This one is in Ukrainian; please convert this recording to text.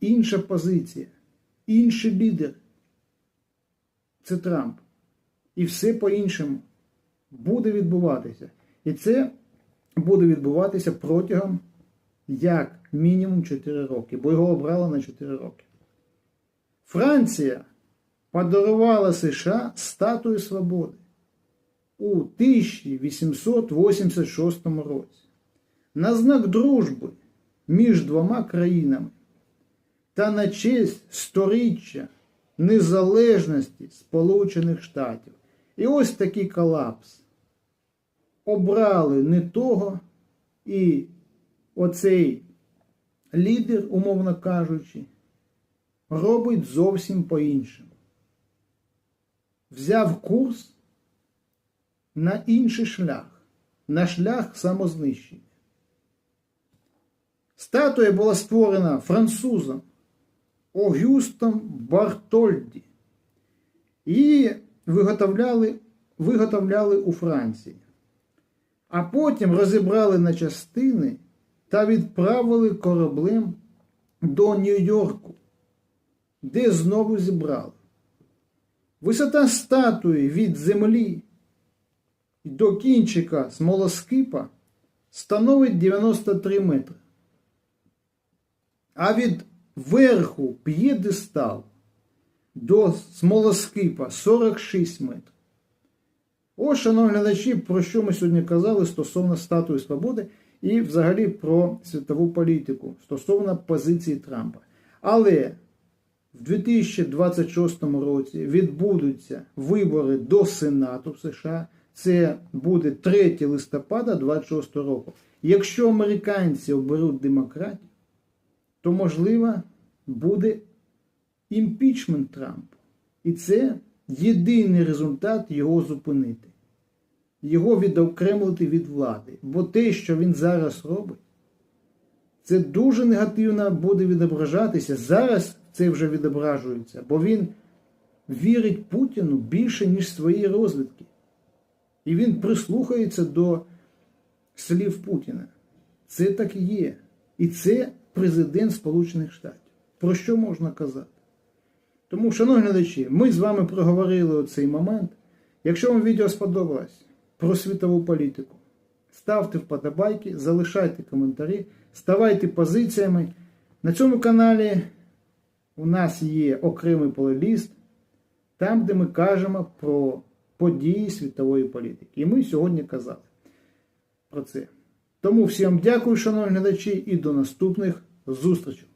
інша позиція, інший лідер. Це Трамп. І все по-іншому буде відбуватися. І це буде відбуватися протягом як мінімум 4 роки, бо його обрали на 4 роки. Франція подарувала США статую свободи у 1886 році на знак дружби між двома країнами та на честь сторіччя незалежності Сполучених Штатів. І ось такий колапс. Обрали не того, і оцей лідер, умовно кажучи, робить зовсім по-іншому. Взяв курс на інший шлях, на шлях самознищення. Статуя була створена французом Огюстом Бартольді. Її виготовляли, виготовляли у Франції, а потім розібрали на частини та відправили кораблем до Нью-Йорку, де знову зібрали. Висота статуї від землі до кінчика смолоскипа становить 93 метри. А від верху п'єдестал до смолоскипа 46 метрів. Ось, шановні глядачі, про що ми сьогодні казали стосовно статуї свободи і взагалі про світову політику стосовно позиції Трампа. Але в 2026 році відбудуться вибори до Сенату в США. Це буде 3 листопада 2026 року. Якщо американці оберуть демократію, то можливо буде імпічмент Трампа. І це єдиний результат його зупинити, його відокремити від влади. Бо те, що він зараз робить, це дуже негативно буде відображатися. Зараз це вже відображується, бо він вірить Путіну більше, ніж свої розвідки. І він прислухається до слів Путіна. Це так і є. І це президент Сполучених Штатів. Про що можна казати? Тому, шановні глядачі, ми з вами проговорили цей момент. Якщо вам відео сподобалось про світову політику, ставте вподобайки, залишайте коментарі, ставайте позиціями. На цьому каналі у нас є окремий плейліст, там, де ми кажемо про події світової політики. І ми сьогодні казали про це. Тому всім дякую, шановні глядачі, і до наступних зустрічей.